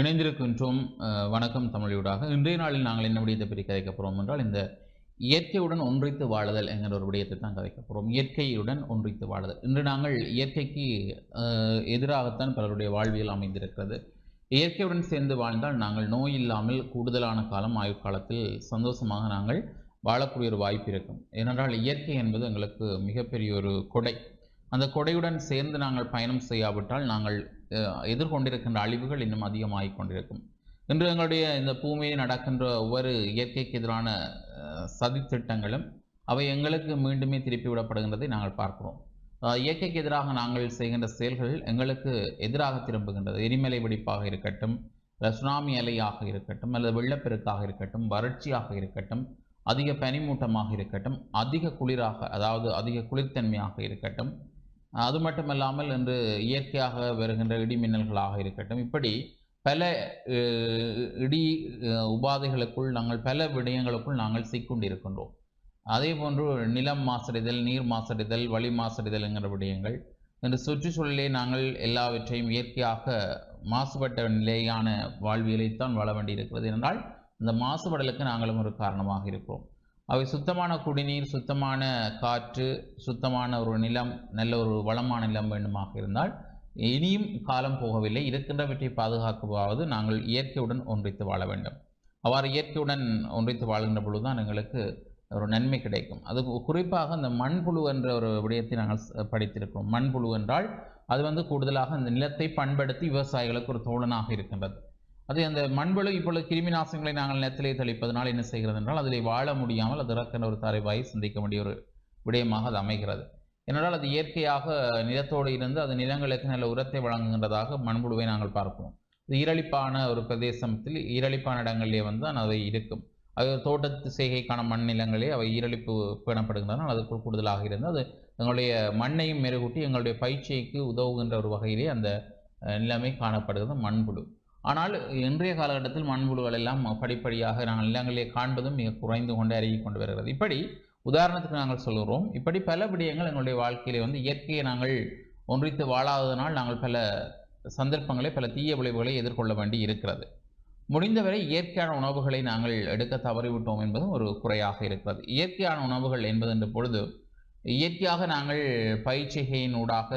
இணைந்திருக்கின்றோம் வணக்கம் தமிழூடாக இன்றைய நாளில் நாங்கள் என்ன விடயத்தை பற்றி கதைக்க போகிறோம் என்றால் இந்த இயற்கையுடன் ஒன்றித்து வாழுதல் என்கிற ஒரு விடயத்தை தான் கதைக்க போகிறோம் இயற்கையுடன் ஒன்றித்து வாழுதல். இன்று நாங்கள் இயற்கைக்கு எதிராகத்தான் பலருடைய வாழ்வியல் அமைந்திருக்கிறது. இயற்கையுடன் சேர்ந்து வாழ்ந்தால் நாங்கள் நோய் இல்லாமல் கூடுதலான காலம் ஆயுட்காலத்தில் சந்தோஷமாக நாங்கள் வாழக்கூடிய ஒரு வாய்ப்பு இருக்கும். ஏனென்றால் இயற்கை என்பது எங்களுக்கு மிகப்பெரிய ஒரு கொடை. அந்த கொடையுடன் சேர்ந்து நாங்கள் பயணம் செய்யாவிட்டால் நாங்கள் எதிர்கொண்டிருக்கின்ற அழிவுகள் இன்னும் அதிகமாகிக் கொண்டிருக்கும். இன்று எங்களுடைய இந்த பூமியில் நடக்கின்ற ஒவ்வொரு இயற்கைக்கு எதிரான சதித்திட்டங்களும் அவை எங்களுக்கு மீண்டுமே திருப்பி விடப்படுகின்றதை நாங்கள் பார்க்கிறோம். இயற்கைக்கு எதிராக நாங்கள் செய்கின்ற செயல்கள் எங்களுக்கு எதிராக திரும்புகின்றது. எரிமலை வெடிப்பாக இருக்கட்டும் அல்லது சுனாமி அலையாக இருக்கட்டும் அல்லது வெள்ளப்பெருக்காக இருக்கட்டும் வறட்சியாக இருக்கட்டும் அதிக பனிமூட்டமாக இருக்கட்டும் அதிக குளிராக அதாவது அதிக குளிர்த்தன்மையாக இருக்கட்டும் அது மட்டுமல்லாமல் இன்று இயற்கையாக வருகின்ற இடிமின்னல்களாக இருக்கட்டும் இப்படி பல இடி உபாதைகளுக்குள் நாங்கள் பல விடயங்களுக்குள் நாங்கள் சிக்கொண்டிருக்கின்றோம். அதே போன்று நிலம் மாசடைதல் நீர் மாசடைதல் வழி மாசடைதல் என்கிற விடயங்கள் இன்று சுற்றுச்சூழலே நாங்கள் எல்லாவற்றையும் இயற்கையாக மாசுபட்ட நிலையான வாழ்வியலைத்தான் வாழ வேண்டியிருக்கிறது என்றால் இந்த மாசுபடலுக்கு நாங்களும் ஒரு காரணமாக இருக்கிறோம். அவை சுத்தமான குடிநீர் சுத்தமான காற்று சுத்தமான ஒரு நிலம் நல்ல ஒரு வளமான நிலம் வேண்டுமாக இருந்தால் இனியும் காலம் போகவில்லை. இருக்கின்றவற்றை பாதுகாக்கவாவது நாங்கள் இயற்கையுடன் ஒன்றித்து வாழ வேண்டும். அவ்வாறு இயற்கையுடன் ஒன்றித்து வாழ்கின்ற பொழுதுதான் எங்களுக்கு ஒரு நன்மை கிடைக்கும். அது குறிப்பாக இந்த மண்புழு என்ற ஒரு விடயத்தை நாங்கள் படித்திருக்கிறோம். மண்புழு என்றால் அது வந்து கூடுதலாக அந்த நிலத்தை பண்படுத்தி விவசாயிகளுக்கு ஒரு தோழனாக இருக்கின்றது. அது அந்த மண்புழு இப்பொழுது கிருமி நாசங்களை நாங்கள் நிலத்திலே தெளிப்பதனால் என்ன செய்கிறது என்றால் அதிலே வாழ முடியாமல் அது இறக்கின்ற ஒரு தரைவாயை சிந்திக்க வேண்டிய ஒரு விடயமாக அது அமைகிறது. ஏனென்றால் அது இயற்கையாக நிலத்தோடு இருந்து அது நிலங்களுக்கு நல்ல உரத்தை வழங்குகின்றதாக மண்புழுவை நாங்கள் பார்ப்போம் இது ஈரழிப்பான ஒரு பிரதேசத்தில் ஈரழிப்பான இடங்களிலே வந்து அதை இருக்கும். அது தோட்டத்து செய்கைக்கான மண் நிலங்களே அவை ஈரழிப்பு பேணப்படுகின்றன அதற்குள் கூடுதலாக இருந்து அது எங்களுடைய மண்ணையும் மெருகூட்டி எங்களுடைய பயிற்சிக்கு உதவுகின்ற ஒரு வகையிலே அந்த நிலைமை காணப்படுகிறது மண்புழு. ஆனால் இன்றைய காலகட்டத்தில் மண்புழுகள் எல்லாம் படிப்படியாக நாங்கள் நிலங்களிலே காண்பதும் மிக குறைந்து கொண்டு அருகி கொண்டு வருகிறது. இப்படி உதாரணத்துக்கு நாங்கள் சொல்கிறோம் இப்படி பல விடயங்கள் எங்களுடைய வாழ்க்கையிலே வந்து இயற்கையை நாங்கள் ஒன்றித்து வாழாததனால் நாங்கள் பல சந்தர்ப்பங்களை பல தீய விளைவுகளை எதிர்கொள்ள வேண்டி இருக்கிறது. முடிந்தவரை இயற்கையான உணவுகளை நாங்கள் எடுக்க தவறிவிட்டோம் என்பதும் ஒரு குறையாக இருக்கிறது. இயற்கையான உணவுகள் என்பது என்ற பொழுது இயற்கையாக நாங்கள் பயிற்சிகையின் ஊடாக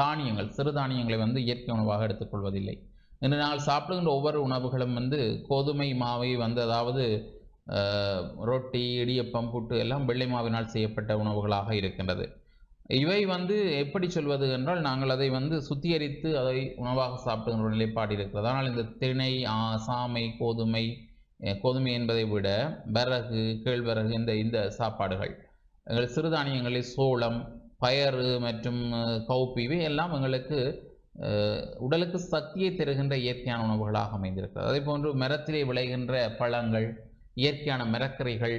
தானியங்கள் சிறுதானியங்களை வந்து இயற்கை உணவாக எடுத்துக்கொள்வதில்லை இன்று நாங்கள் சாப்பிடுகின்ற ஒவ்வொரு உணவுகளும் வந்து கோதுமை மாவை வந்து அதாவது ரொட்டி இடியப்பம் புட்டு எல்லாம் வெள்ளை மாவினால் செய்யப்பட்ட உணவுகளாக இருக்கின்றது. இவை வந்து எப்படி சொல்வது என்றால் நாங்கள் அதை வந்து சுத்திகரித்து அதை உணவாக சாப்பிடுகின்ற நிலைப்பாடு இருக்கிறது. ஆனால் இந்த திணை சாமை கோதுமை கோதுமை என்பதை விட வரகு கேழ்வரகு இந்த இந்த சாப்பாடுகள். எங்கள் சிறுதானியங்களில் சோளம் பயறு மற்றும் கவுப்பு இவை எல்லாம் எங்களுக்கு உடலுக்கு சக்தியை தருகின்ற இயற்கையான உணவுகளாக அமைந்திருக்கிறது. அதே போன்று மரத்திலே விளைகின்ற பழங்கள் இயற்கையான மரக்கறிகள்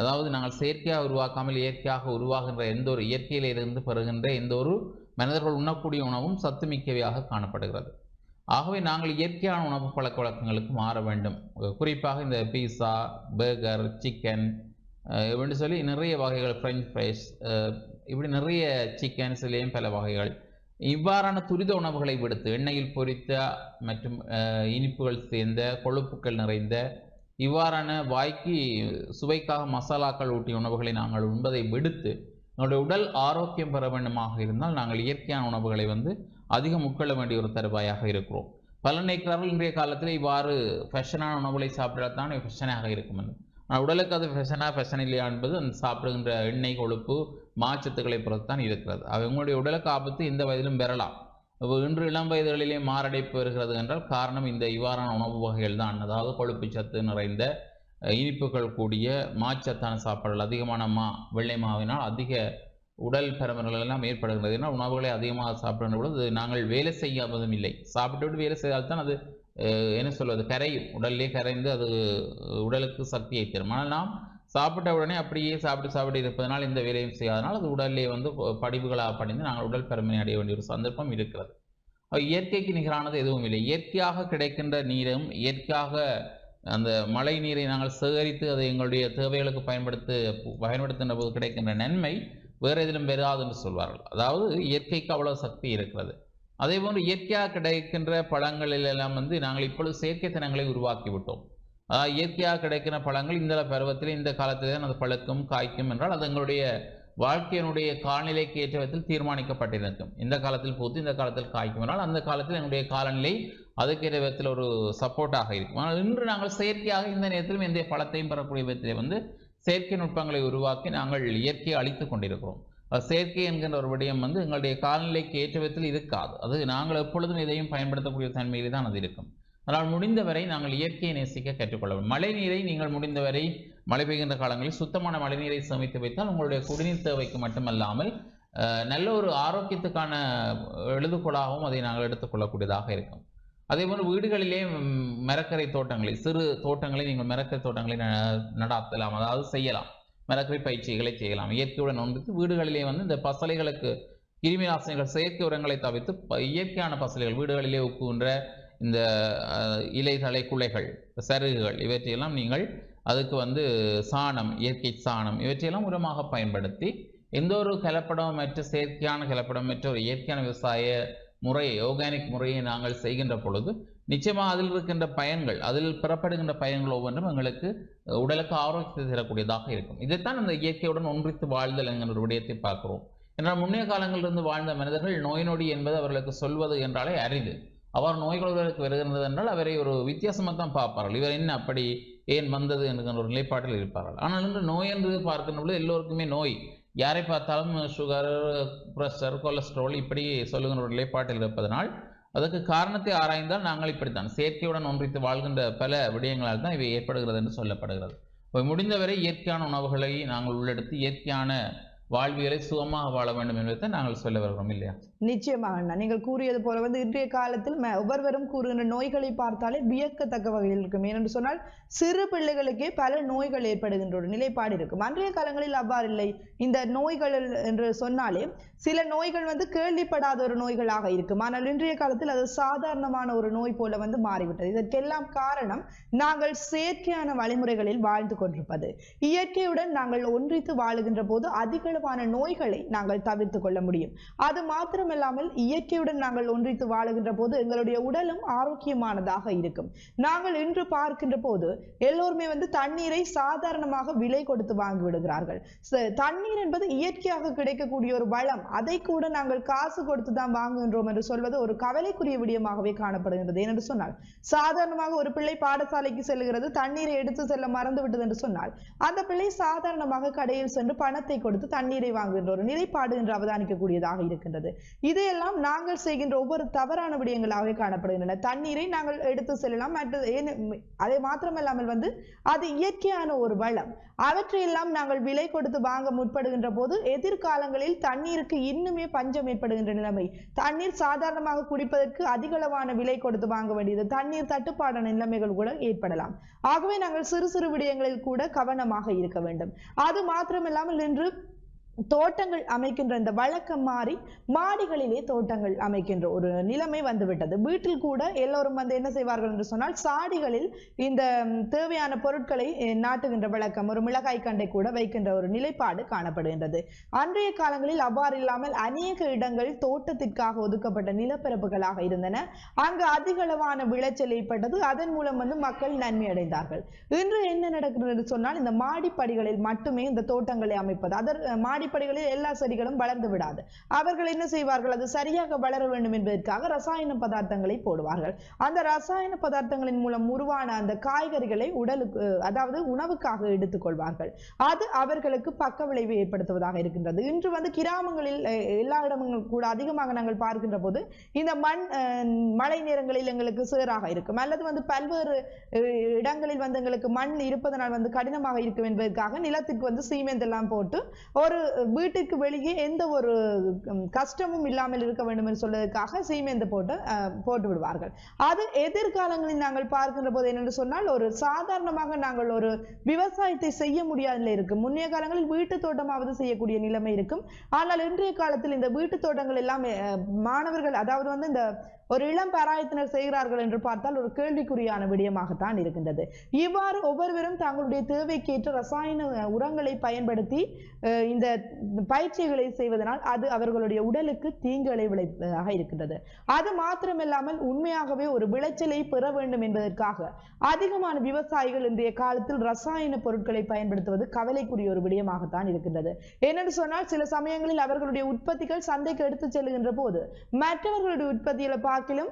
அதாவது நாங்கள் செயற்கையாக உருவாக்காமல் இயற்கையாக உருவாகின்ற எந்த ஒரு இயற்கையிலிருந்து பெறுகின்ற எந்த ஒரு மனிதர்கள் உண்ணக்கூடிய உணவும் சத்துமிக்கவையாக காணப்படுகிறது. ஆகவே நாங்கள் இயற்கையான உணவு பழக்க வழக்கங்களுக்கு மாற வேண்டும். குறிப்பாக இந்த பீஸா பர்கர் சிக்கன் இப்படி சொல்லி நிறைய வகைகள் ஃப்ரெஞ்ச் ஃப்ரைஸ் இப்படி நிறைய சிக்கன்ஸ்லேயும் பல வகைகள். இவ்வாறான துரித உணவுகளை விடுத்து எண்ணெயில் பொரித்த மற்றும் இனிப்புகள் சேர்ந்த கொழுப்புக்கள் நிறைந்த இவ்வாறான வாய்க்கு சுவைக்காக மசாலாக்கள் ஊட்டிய உணவுகளை நாங்கள் உண்பதை விடுத்து நம்முடைய உடல் ஆரோக்கியம் பெற வேண்டுமாக இருந்தால் நாங்கள் இயற்கையான உணவுகளை வந்து அதிகம் உட்கொள்ள வேண்டிய ஒரு தருவாயாக இருக்கிறோம். பல நினைக்கிறார்கள் இன்றைய காலத்தில் இவ்வாறு ஃபேஷனான உணவுகளை சாப்பிட்டால்தான் ஃபேஷனாக இருக்கும். என்று ஆனால் உடலுக்கு அது ஃபேஷனாக ஃபேஷன் இல்லையா என்பது அந்த சாப்பிடுகின்ற எண்ணெய் கொழுப்பு மாச்சத்துக்களை பொறுத்துத்தான் இருக்கிறது. அவங்களுடைய உடலுக்கு ஆபத்து இந்த வயதிலும் பெறலாம். இன்று இளம் வயதுகளிலே மாரடைப்பு வருகிறது என்றால் காரணம் இந்த இவ்வாறான உணவு வகைகள் தான். அதாவது கொழுப்பு சத்து நிறைந்த இனிப்புகள் கூடிய மாச்சத்தான சாப்பாடுகள் அதிகமான மா வெள்ளை மாவினால் அதிக உடல் பெருமர்கள் எல்லாம் ஏற்படுகிறது ஏன்னா உணவுகளை அதிகமாக சாப்பிடுகின்ற பொழுது நாங்கள் வேலை செய்யாததும் இல்லை. சாப்பிட்டுவிட்டு வேலை செய்தால்தான் அது என்ன சொல்வது கரையும். உடல்லே கரைந்து அது உடலுக்கு சக்தியை தரும் ஆனால் நாம் சாப்பிட்ட உடனே அப்படியே சாப்பிட்டு சாப்பிட்டு இருப்பதனால் இந்த வேலையும் செய்யாதனால் அது உடல்லே வந்து படிவுகளாக படிந்து நாங்கள் உடல் பெருமனை அடைய வேண்டிய ஒரு சந்தர்ப்பம் இருக்கிறது. இயற்கைக்கு நிகரானது எதுவும் இல்லை. இயற்கையாக கிடைக்கின்ற நீரும் இயற்கையாக அந்த மழை நீரை நாங்கள் சேகரித்து அதை எங்களுடைய தேவைகளுக்கு பயன்படுத்த பயன்படுத்துகின்ற போது கிடைக்கின்ற நன்மை வேறு எதிலும் பெறாது என்று சொல்வார்கள். அதாவது இயற்கைக்கு அவ்வளோ சக்தி இருக்கிறது. அதே போன்று இயற்கையாக கிடைக்கின்ற பழங்களில் எல்லாம் வந்து நாங்கள் இப்பொழுது செயற்கை தினங்களை உருவாக்கி விட்டோம். இயற்கையாக கிடைக்கிற பழங்கள் இந்த பருவத்தில் இந்த காலத்தில் தான் அது பழுக்கும் காய்க்கும் என்றால் அது எங்களுடைய வாழ்க்கையினுடைய காலநிலைக்கு ஏற்ற விதத்தில் தீர்மானிக்கப்பட்டிருக்கும். இந்த காலத்தில் பூத்து இந்த காலத்தில் காய்க்கும் என்றால் அந்த காலத்தில் என்னுடைய காலநிலை அதுக்கேற்ற விதத்தில் ஒரு சப்போர்ட்டாக இருக்கும். ஆனால் இன்று நாங்கள் செயற்கையாக இந்த நேரத்திலும் எந்த பழத்தையும் பெறக்கூடிய விதத்தில் வந்து செயற்கை நுட்பங்களை உருவாக்கி நாங்கள் இயற்கையை அழித்து கொண்டிருக்கிறோம். செயற்கை என்கின்ற ஒரு விடயம் வந்து எங்களுடைய காலநிலைக்கு ஏற்ற விதத்தில் இருக்காது. அது நாங்கள் எப்பொழுதும் இதையும் பயன்படுத்தக்கூடிய தன்மையிலே தான் அது இருக்கும். அதனால் முடிந்தவரை நாங்கள் இயற்கையை நேசிக்க கற்றுக்கொள்ள வேண்டும் மழை நீரை நீங்கள் முடிந்தவரை மழை பெய்கின்ற காலங்களில் சுத்தமான மழைநீரை சேமித்து வைத்தால் உங்களுடைய குடிநீர் தேவைக்கு மட்டுமல்லாமல் நல்ல ஒரு ஆரோக்கியத்துக்கான எழுதுகோளாகவும் அதை நாங்கள் எடுத்துக்கொள்ளக்கூடியதாக இருக்கும். அதே போல் வீடுகளிலே மரக்கரை தோட்டங்களை சிறு தோட்டங்களை நீங்கள் மரக்கரை தோட்டங்களை ந- நடாத்தலாம் அதாவது செய்யலாம். மரக்கரை பயிற்சிகளை செய்யலாம். இயற்கையுடன் ஒன்றித்து வீடுகளிலே வந்து இந்த பசலைகளுக்கு கிருமி நாசினிகள் செயற்கை உரங்களை தவிர்த்து ப- இயற்கையான பசலைகள் வீடுகளிலே உப்புகின்ற இந்த இலைகளை குலைகள் சருகுகள் இவற்றையெல்லாம் நீங்கள் அதுக்கு வந்து சாணம் இயற்கை சாணம் இவற்றையெல்லாம் உரமாக பயன்படுத்தி எந்த ஒரு கலப்படமற்ற செயற்கையான கலப்படமற்ற ஒரு இயற்கையான விவசாய முறையை ஆர்கானிக் முறையை நாங்கள் செய்கின்ற பொழுது நிச்சயமாக அதில் இருக்கின்ற பயன்கள் அதில் பெறப்படுகின்ற பயன்கள் ஒவ்வொன்றும் எங்களுக்கு உடலுக்கு ஆரோக்கியத்தை தரக்கூடியதாக இருக்கும். இதைத்தான் அந்த இயற்கையுடன் ஒன்றித்து வாழ்தல் என்கிற ஒரு விடயத்தை பார்க்கிறோம். என்றால் முன்னைய காலங்களிலிருந்து வாழ்ந்த மனிதர்கள் நோய் நொடி என்பது அவர்களுக்கு சொல்வது என்றாலே அரிது. அவர் நோய்கள் ஒருவருக்கு என்றால் அவரை ஒரு வித்தியாசமாக தான் பார்ப்பார்கள். இவர் என்ன அப்படி ஏன் வந்தது என்கிற ஒரு நிலைப்பாட்டில் இருப்பார்கள். ஆனால் இன்று நோய் என்று பார்க்கின்ற பொழுது எல்லோருக்குமே நோய். யாரை பார்த்தாலும் சுகர் ப்ரெஷர் கொலஸ்ட்ரால் இப்படி சொல்லுகின்ற ஒரு நிலைப்பாட்டில் இருப்பதனால் அதற்கு காரணத்தை ஆராய்ந்தால் நாங்கள் இப்படித்தான். செயற்கையுடன் ஒன்றித்து வாழ்கின்ற பல விடயங்களால் தான் இவை ஏற்படுகிறது என்று சொல்லப்படுகிறது. இப்போ முடிந்தவரை இயற்கையான உணவுகளை நாங்கள் உள்ளெடுத்து இயற்கையான வாழ்வியலை சுகமாக வாழ வேண்டும் என்பதை நாங்கள் சொல்ல வருகிறோம் இல்லையா? நிச்சயமாக அண்ணா. நீங்கள் கூறியது போல வந்து இன்றைய காலத்தில் ஒவ்வொருவரும் கூறுகின்ற நோய்களை பார்த்தாலே வியக்கத்தக்க வகையில் இருக்கும். ஏனென்று சொன்னால் சிறு பிள்ளைகளுக்கே பல நோய்கள் ஏற்படுகின்ற ஒரு நிலைப்பாடு இருக்கும். அன்றைய காலங்களில் அவ்வாறு இல்லை. இந்த நோய்கள் என்று சொன்னாலே சில நோய்கள் வந்து கேள்விப்படாத ஒரு நோய்களாக இருக்கும். ஆனால் இன்றைய காலத்தில் அது சாதாரணமான ஒரு நோய் போல வந்து மாறிவிட்டது. இதற்கெல்லாம் காரணம் நாங்கள் செயற்கையான வழிமுறைகளில் வாழ்ந்து கொண்டிருப்பது. இயற்கையுடன் நாங்கள் ஒன்றித்து வாழுகின்ற போது அதிகளவான நோய்களை நாங்கள் தவிர்த்து கொள்ள முடியும். அது மாத்திரம் மாத்திரமில்லாமல் இயற்கையுடன் நாங்கள் ஒன்றித்து வாழுகின்ற போது எங்களுடைய உடலும் ஆரோக்கியமானதாக இருக்கும். நாங்கள் இன்று பார்க்கின்ற போது எல்லோருமே வந்து தண்ணீரை சாதாரணமாக விலை கொடுத்து வாங்கி விடுகிறார்கள். தண்ணீர் என்பது இயற்கையாக கிடைக்கக்கூடிய ஒரு வளம். அதை கூட நாங்கள் காசு கொடுத்து தான் வாங்குகின்றோம் என்று சொல்வது ஒரு கவலைக்குரிய விடயமாகவே காணப்படுகின்றது. ஏனென்று சொன்னால் சாதாரணமாக ஒரு பிள்ளை பாடசாலைக்கு செல்கிறது தண்ணீரை எடுத்து செல்ல மறந்து விட்டது என்று சொன்னால் அந்த பிள்ளை சாதாரணமாக கடையில் சென்று பணத்தை கொடுத்து தண்ணீரை வாங்குகின்ற ஒரு நிலைப்பாடு என்று அவதானிக்கக்கூடியதாக இருக்கின்றது. இதையெல்லாம் நாங்கள் செய்கின்ற ஒவ்வொரு தவறான விடயங்களாகவே காணப்படுகின்றன. தண்ணீரை நாங்கள் எடுத்து செல்லலாம். அதை மாத்திரமல்லாமல் வந்து அது இயற்கையான ஒரு வளம். அவற்றையெல்லாம் நாங்கள் விலை கொடுத்து வாங்க முற்படுகின்ற போது எதிர்காலங்களில் தண்ணீருக்கு இன்னுமே பஞ்சம் ஏற்படுகின்ற நிலைமை. தண்ணீர் சாதாரணமாக குடிப்பதற்கு அதிகளவான விலை கொடுத்து வாங்க வேண்டியது. தண்ணீர் தட்டுப்பாடான நிலைமைகள் கூட ஏற்படலாம். ஆகவே நாங்கள் சிறு சிறு விடயங்களில் கூட கவனமாக இருக்க வேண்டும். அது மாத்திரமில்லாமல் இன்று தோட்டங்கள் அமைக்கின்ற இந்த வழக்கம் மாறி மாடிகளிலே தோட்டங்கள் அமைக்கின்ற ஒரு நிலைமை வந்துவிட்டது. வீட்டில் கூட எல்லோரும் வந்து என்ன செய்வார்கள் என்று சொன்னால் சாடிகளில் இந்த தேவையான பொருட்களை நாட்டுகின்ற வழக்கம். ஒரு மிளகாய் கண்டை கூட வைக்கின்ற ஒரு நிலைப்பாடு காணப்படுகின்றது. அன்றைய காலங்களில் அவ்வாறு இல்லாமல் அநேக இடங்கள் தோட்டத்திற்காக ஒதுக்கப்பட்ட நிலப்பரப்புகளாக இருந்தன. அங்கு அதிகளவான விளைச்சல் ஏற்பட்டது. அதன் மூலம் வந்து மக்கள் நன்மை அடைந்தார்கள். இன்று என்ன நடக்கிறது என்று சொன்னால் இந்த மாடிப்படிகளில் மட்டுமே இந்த தோட்டங்களை அமைப்பது அதர் மாடி அடிப்படைகளில் எல்லா செடிகளும் வளர்ந்து விடாது. அவர்கள் என்ன செய்வார்கள்? அது சரியாக வளர வேண்டும் என்பதற்காக ரசாயன பதார்த்தங்களை போடுவார்கள். அந்த ரசாயன பதார்த்தங்களின் மூலம் உருவான அந்த காய்கறிகளை உடலுக்கு அதாவது உணவுக்காக எடுத்துக்கொள்வார்கள். அது அவர்களுக்கு பக்க விளைவு ஏற்படுத்துவதாக இருக்கின்றது. இன்று வந்து கிராமங்களில் எல்லா இடங்களும் கூட அதிகமாக நாங்கள் பார்க்கின்ற போது இந்த மண் மழை நேரங்களில் எங்களுக்கு சேராக இருக்கும். அல்லது வந்து பல்வேறு இடங்களில் வந்து எங்களுக்கு மண் இருப்பதனால் வந்து கடினமாக இருக்கும் என்பதற்காக நிலத்துக்கு வந்து சீமெண்ட் எல்லாம் போட்டு ஒரு வீட்டுக்கு வெளியே எந்த ஒரு கஷ்டமும் இல்லாமல் இருக்க வேண்டும் என்று சொல்வதற்காக சீமெந்து போட்டு போட்டு விடுவார்கள். அது எதிர்காலங்களில் நாங்கள் பார்க்கின்ற போது என்னென்று சொன்னால் ஒரு சாதாரணமாக நாங்கள் ஒரு விவசாயத்தை செய்ய முடியாத நிலை இருக்கும். முன்னைய காலங்களில் வீட்டு தோட்டமாவது செய்யக்கூடிய நிலைமை இருக்கும். ஆனால் இன்றைய காலத்தில் இந்த வீட்டு தோட்டங்கள் எல்லாம் மாணவர்கள் அதாவது வந்து இந்த ஒரு இளம் பாராயத்தினர் செய்கிறார்கள் என்று பார்த்தால் ஒரு கேள்விக்குறியான விடயமாகத்தான் இருக்கின்றது. இவ்வாறு ஒவ்வொருவரும் தங்களுடைய தேவைக்கேற்ற ரசாயன உரங்களை பயன்படுத்தி இந்த பயிற்சிகளை செய்வதனால் அது அவர்களுடைய உடலுக்கு தீங்குகளை விளைவாக இருக்கின்றது. அது மாத்திரமில்லாமல் உண்மையாகவே ஒரு விளைச்சலை பெற வேண்டும் என்பதற்காக அதிகமான விவசாயிகள் இன்றைய காலத்தில் ரசாயன பொருட்களை பயன்படுத்துவது கவலைக்குரிய ஒரு விடயமாகத்தான் இருக்கின்றது. ஏனென்று சொன்னால் சில சமயங்களில் அவர்களுடைய உற்பத்திகள் சந்தைக்கு எடுத்து செல்லுகின்ற போது மற்றவர்களுடைய உற்பத்திகளை വാക്കിലും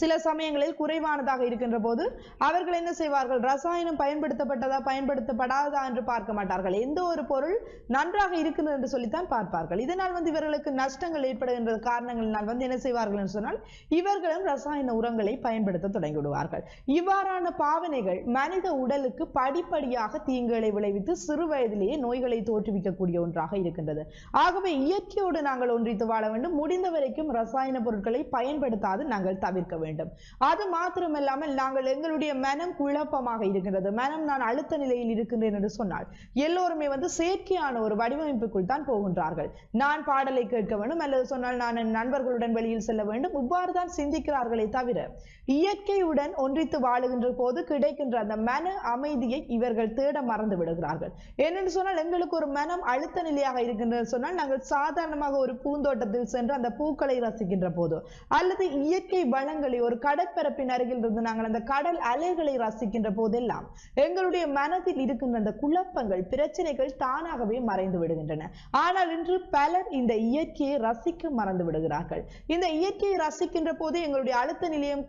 சில சமயங்களில் குறைவானதாக இருக்கின்ற போது அவர்கள் என்ன செய்வார்கள்? ரசாயனம் பயன்படுத்தப்பட்டதா பயன்படுத்தப்படாததா என்று பார்க்க மாட்டார்கள். எந்த ஒரு பொருள் நன்றாக இருக்கிறது என்று சொல்லித்தான் பார்ப்பார்கள். இதனால் வந்து இவர்களுக்கு நஷ்டங்கள் ஏற்படுகின்ற காரணங்களினால் வந்து என்ன செய்வார்கள் என்று சொன்னால் இவர்களும் ரசாயன உரங்களை பயன்படுத்த தொடங்கிவிடுவார்கள். இவ்வாறான பாவனைகள் மனித உடலுக்கு படிப்படியாக தீங்குகளை விளைவித்து சிறு வயதிலேயே நோய்களை தோற்றுவிக்கக்கூடிய ஒன்றாக இருக்கின்றது. ஆகவே இயற்கையோடு நாங்கள் ஒன்றித்து வாழ வேண்டும். முடிந்த வரைக்கும் ரசாயன பொருட்களை பயன்படுத்தாது நாங்கள் தவிர்க்க வேண்டும். அது மாத்திரமல்லாமல் நாங்கள் எங்களுடைய மனம் குழப்பமாக இருக்கின்றது. மனம் நான் அழுத்த நிலையில் இருக்கின்றேன் என்று சொன்னால் எல்லோருமே வந்து செயற்கையான ஒரு வடிவமைப்புக்குள் தான் போகின்றார்கள். நான் பாடலை கேட்க வேண்டும் அல்லது சொன்னால் நான் என் நண்பர்களுடன் வெளியில் செல்ல வேண்டும். இவ்வாறு தான் சிந்திக்கிறார்களே தவிர இயற்கையுடன் ஒன்றித்து வாழுகின்ற போது கிடைக்கின்ற அந்த மன அமைதியை இவர்கள் தேட மறந்து விடுகிறார்கள். ஏனென்று சொன்னால் எங்களுக்கு ஒரு மனம் அழுத்த நிலையாக இருக்கின்றது சொன்னால் நாங்கள் சாதாரணமாக ஒரு பூந்தோட்டத்தில் சென்று அந்த பூக்களை ரசிக்கின்ற போதோ அல்லது இயற்கை வளங்கள் ஒரு கடற்பரப்பின் அருகில் இருந்து நாங்கள் அந்த கடல் அலைகளை ரசிக்கின்ற போதெல்லாம் எங்களுடைய மனதில் இருக்கின்ற அந்த குழப்பங்கள் பிரச்சனைகள் தானாகவே மறைந்து விடுகின்றன. ஆனால் இன்று பலர் இந்த இயற்கையை ரசிக்க மறந்து விடுகிறார்கள். இந்த இயற்கையை ரசிக்கின்ற போது எங்களுடைய அழுத்த நிலையம்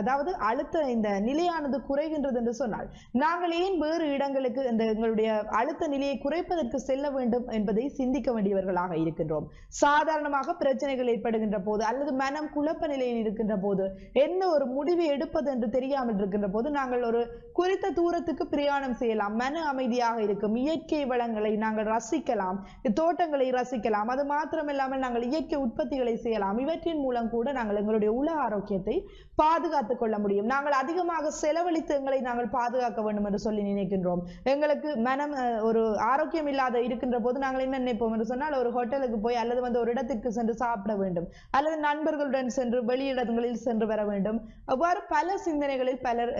அதாவது அழுத்த இந்த நிலையானது குறைகின்றது என்று சொன்னால் நாங்கள் ஏன் வேறு இடங்களுக்கு இந்த எங்களுடைய அழுத்த நிலையை குறைப்பதற்கு செல்ல வேண்டும் என்பதை சிந்திக்க வேண்டியவர்களாக இருக்கின்றோம். சாதாரணமாக பிரச்சனைகள் ஏற்படுகின்ற போது அல்லது மனம் குழப்ப நிலையில் இருக்கின்ற போது என்ன ஒரு முடிவு எடுப்பது என்று தெரியாமல் இருக்கின்ற போது நாங்கள் ஒரு குறித்த தூரத்துக்கு பிரயாணம் செய்யலாம். மன அமைதியாக இருக்கும். இயற்கை வளங்களை நாங்கள் ரசிக்கலாம். தோட்டங்களை ரசிக்கலாம். அது மாத்திரமில்லாமல் நாங்கள் இயற்கை உற்பத்திகளை செய்யலாம். இவற்றின் மூலம் கூட நாங்கள் எங்களுடைய உள ஆரோக்கியத்தை பாதுகாத்துக் கொள்ள முடியும். நாங்கள் அதிகமாக செலவழித்து எங்களை நாங்கள் பாதுகாக்க வேண்டும் என்று சொல்லி நினைக்கின்றோம். எங்களுக்கு மனம் ஒரு ஆரோக்கியம் இல்லாத இருக்கின்ற போது நாங்கள் என்ன நினைப்போம் என்று சொன்னால் ஒரு ஹோட்டலுக்கு போய் அல்லது வந்து ஒரு இடத்திற்கு சென்று சாப்பிட வேண்டும். அல்லது நண்பர்களுடன் சென்று வெளியிடங்களில் சென்று வர வேண்டும். அவ்வாறு பல சிந்தனைகளில் பலர்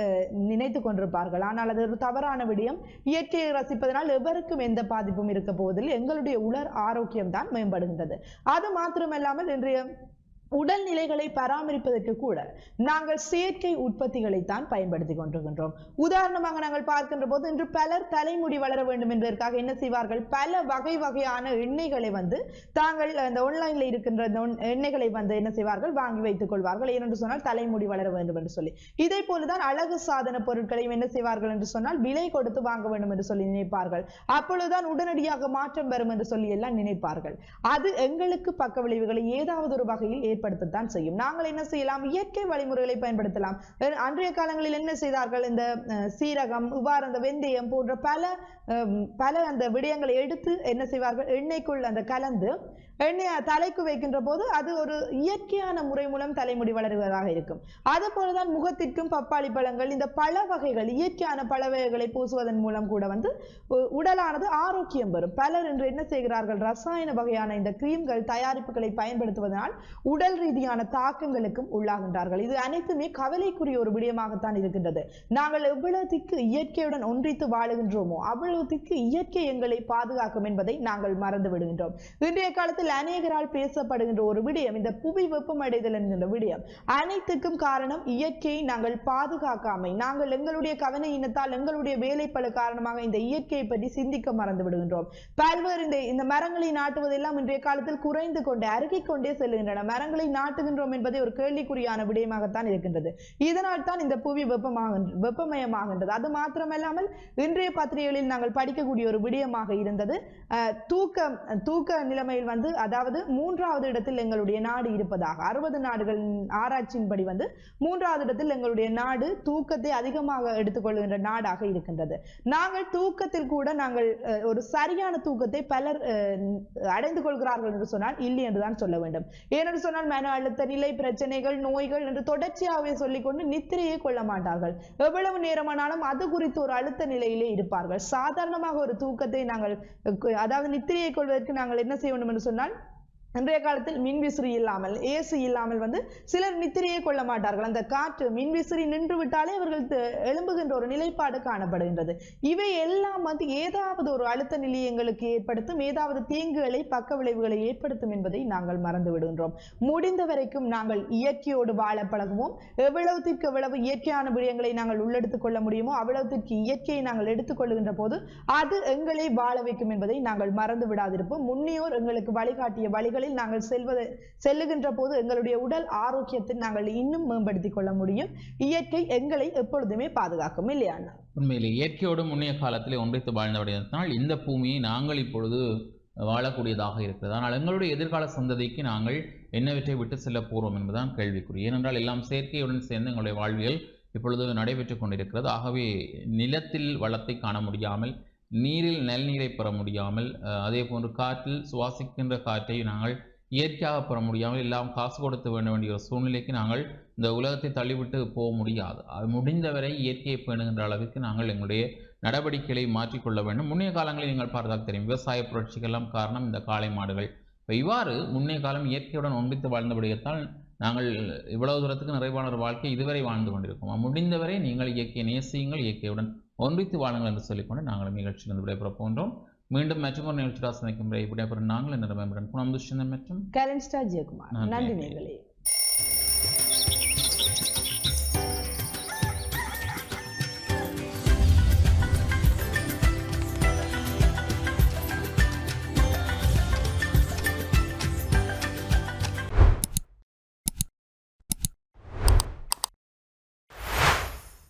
நினைத்து கொண்டிருப்பார்கள். ஆனால் அது ஒரு தவறான விடயம். இயற்கையை ரசிப்பதனால் எவருக்கும் எந்த பாதிப்பும் இருக்க போவதில்லை. எங்களுடைய உலர் ஆரோக்கியம் தான் மேம்படுகின்றது. அது மாத்திரமல்லாமல் இன்றைய உடல்நிலைகளை பராமரிப்பதற்கு கூட நாங்கள் செயற்கை உற்பத்திகளை தான் பயன்படுத்தி கொண்டிருக்கின்றோம். உதாரணமாக நாங்கள் பார்க்கின்ற போது இன்று பலர் தலைமுடி வளர வேண்டும் என்பதற்காக என்ன செய்வார்கள்? பல வகை வகையான எண்ணெய்களை வந்து தாங்கள் அந்த ஆன்லைன்ல இருக்கின்ற எண்ணெய்களை வந்து என்ன செய்வார்கள்? வாங்கி வைத்துக் கொள்வார்கள். ஏனென்று சொன்னால் தலைமுடி வளர வேண்டும் என்று சொல்லி. இதே போலதான் அழகு சாதன பொருட்களையும் என்ன செய்வார்கள் என்று சொன்னால் விலை கொடுத்து வாங்க வேண்டும் என்று சொல்லி நினைப்பார்கள். அப்பொழுதுதான் உடனடியாக மாற்றம் வரும் என்று சொல்லி எல்லாம் நினைப்பார்கள். அது எங்களுக்கு பக்க விளைவுகளை ஏதாவது ஒரு வகையில் ஏற்ப ஏற்படுத்தத்தான் செய்யும். நாங்கள் என்ன செய்யலாம்? இயற்கை வழிமுறைகளை பயன்படுத்தலாம். அன்றைய காலங்களில் என்ன செய்தார்கள்? இந்த சீரகம் இவ்வாறு அந்த வெந்தயம் போன்ற பல அஹ், பல அந்த விடயங்களை எடுத்து என்ன செய்வார்கள்? எண்ணெய்க்குள் அந்த கலந்து எண்ணெய் தலைக்கு வைக்கின்ற போது அது ஒரு இயற்கையான முறை மூலம் தலைமுடி வளருவதாக இருக்கும். அது போலதான் முகத்திற்கும் பப்பாளி பழங்கள் இந்த பழ வகைகள் இயற்கையான பழ வகைகளை பூசுவதன் மூலம் கூட வந்து உடலானது ஆரோக்கியம் பெறும். பலர் இன்று என்ன செய்கிறார்கள்? ரசாயன வகையான இந்த கிரீம்கள் தயாரிப்புகளை பயன்படுத்துவதனால் உடல் ரீதியான தாக்கங்களுக்கும் உள்ளாகின்றார்கள். இது அனைத்துமே கவலைக்குரிய ஒரு விடயமாகத்தான் இருக்கின்றது. நாங்கள் எவ்வளவுக்கு இயற்கையுடன் ஒன்றித்து வாழுகின்றோமோ அவ்வளவுக்கு இயற்கை எங்களை பாதுகாக்கும் என்பதை நாங்கள் மறந்து விடுகின்றோம். இன்றைய காலத்தில் உலகத்தில் அநேகரால் பேசப்படுகின்ற ஒரு விடயம் இந்த புவி வெப்பமடைதல் என்கின்ற விடயம். அனைத்துக்கும் காரணம் இயற்கையை நாங்கள் பாதுகாக்காமை. நாங்கள் எங்களுடைய கவன இனத்தால் எங்களுடைய வேலைப்பழு காரணமாக இந்த இயற்கையை பற்றி சிந்திக்க மறந்து விடுகின்றோம். பல்வேறு இந்த இந்த மரங்களை நாட்டுவதெல்லாம் இன்றைய காலத்தில் குறைந்து கொண்டே அருகிக் கொண்டே செல்கின்றன. மரங்களை நாட்டுகின்றோம் என்பதை ஒரு கேள்விக்குறியான விடயமாகத்தான் இருக்கின்றது. இதனால் தான் இந்த புவி வெப்பமாக வெப்பமயமாகின்றது. அது மாத்திரமல்லாமல் இன்றைய பத்திரிகைகளில் நாங்கள் படிக்கக்கூடிய ஒரு விடயமாக இருந்தது. தூக்க தூக்க நிலைமையில் வந்து அதாவது மூன்றாவது இடத்தில் எங்களுடைய நாடு இருப்பதாக. அறுபது நாடுகள் ஆராய்ச்சியின்படி வந்து மூன்றாவது இடத்தில் எங்களுடைய நாடு தூக்கத்தை அதிகமாக எடுத்துக்கொள்கின்ற நாடாக இருக்கின்றது. நாங்கள் தூக்கத்தில் கூட நாங்கள் ஒரு சரியான தூக்கத்தை பலர் அடைந்து கொள்கிறார்கள் என்று சொன்னால் இல்லை என்றுதான் சொல்ல வேண்டும். ஏனென்று சொன்னால் மன அழுத்த நிலை பிரச்சனைகள் நோய்கள் என்று தொடர்ச்சியாகவே சொல்லிக்கொண்டு நித்திரையே கொள்ள மாட்டார்கள். எவ்வளவு நேரமானாலும் அது குறித்து ஒரு அழுத்த நிலையிலே இருப்பார்கள். சாதாரணமாக ஒரு தூக்கத்தை நாங்கள் அதாவது நித்திரையை கொள்வதற்கு நாங்கள் என்ன செய்ய வேண்டும் என்று சொன்னால் natural இன்றைய காலத்தில் மின்விசிறி இல்லாமல் ஏசி இல்லாமல் வந்து சிலர் நித்திரையே கொள்ள மாட்டார்கள். அந்த காற்று மின்விசிறி நின்று விட்டாலே அவர்கள் எழும்புகின்ற ஒரு நிலைப்பாடு காணப்படுகின்றது. இவை எல்லாம் வந்து ஏதாவது ஒரு அழுத்த நிலையங்களுக்கு ஏற்படுத்தும் ஏதாவது தீங்குகளை பக்க விளைவுகளை ஏற்படுத்தும் என்பதை நாங்கள் மறந்து விடுகின்றோம். முடிந்த வரைக்கும் நாங்கள் இயற்கையோடு வாழ பழகுவோம். எவ்வளவுத்திற்கு எவ்வளவு இயற்கையான விடயங்களை நாங்கள் உள்ளெடுத்துக் கொள்ள முடியுமோ அவ்வளவுத்திற்கு இயற்கையை நாங்கள் எடுத்துக்கொள்ளுகின்ற போது அது எங்களை வாழ வைக்கும் என்பதை நாங்கள் மறந்து விடாதிருப்போம். முன்னியோர் எங்களுக்கு வழிகாட்டிய வழிகளை வழிகளில் நாங்கள் செல்வது செல்லுகின்ற போது எங்களுடைய உடல் ஆரோக்கியத்தை நாங்கள் இன்னும் மேம்படுத்திக் கொள்ள முடியும். இயற்கை எங்களை எப்பொழுதுமே பாதுகாக்கும் இல்லையா உண்மையிலே இயற்கையோடு முன்னைய காலத்திலே ஒன்றித்து வாழ்ந்தபடியால் இந்த பூமியை நாங்கள் இப்பொழுது வாழக்கூடியதாக இருக்கிறது. ஆனால் எங்களுடைய எதிர்கால சந்ததிக்கு நாங்கள் என்னவற்றை விட்டு செல்ல போகிறோம் என்பதுதான் கேள்விக்குறி. ஏனென்றால் எல்லாம் செயற்கையுடன் சேர்ந்து எங்களுடைய வாழ்வியல் இப்பொழுது நடைபெற்று கொண்டிருக்கிறது. ஆகவே நிலத்தில் வளத்தை காண முடியாமல் நீரில் நெல்நீரை பெற முடியாமல் அதே போன்று காற்றில் சுவாசிக்கின்ற காற்றை நாங்கள் இயற்கையாக பெற முடியாமல் எல்லாம் காசு கொடுத்து வேண்ட வேண்டிய ஒரு சூழ்நிலைக்கு நாங்கள் இந்த உலகத்தை தள்ளிவிட்டு போக முடியாது. அது முடிந்தவரை இயற்கையை பேணுகின்ற அளவிற்கு நாங்கள் எங்களுடைய நடவடிக்கைகளை மாற்றிக்கொள்ள வேண்டும். முன்னைய காலங்களில் நீங்கள் பார்த்தால் தெரியும் விவசாய புரட்சிக்கெல்லாம் காரணம் இந்த காளை மாடுகள். இப்போ இவ்வாறு முன்னைய காலம் இயற்கையுடன் ஒன்றித்து வாழ்ந்தபடியத்தால் நாங்கள் இவ்வளவு தூரத்துக்கு நிறைவான ஒரு வாழ்க்கை இதுவரை வாழ்ந்து கொண்டிருக்கோம். முடிந்தவரை நீங்கள் இயற்கையை நேசியுங்கள் இயற்கையுடன் ஒன்றித்து வாழுங்கள் என்று சொல்லிக்கொண்டு நாங்கள் நிகழ்ச்சியிலிருந்து விடைபெற போன்றோம் மீண்டும் மற்றொரு நிகழ்ச்சியாக சந்திக்கும் விடைபெறும் நாங்கள். என்ன குணம் துஷ்யந்தன் மற்றும் கரன் ஸ்டார் ஜெயக்குமார். நன்றி நேர்களே.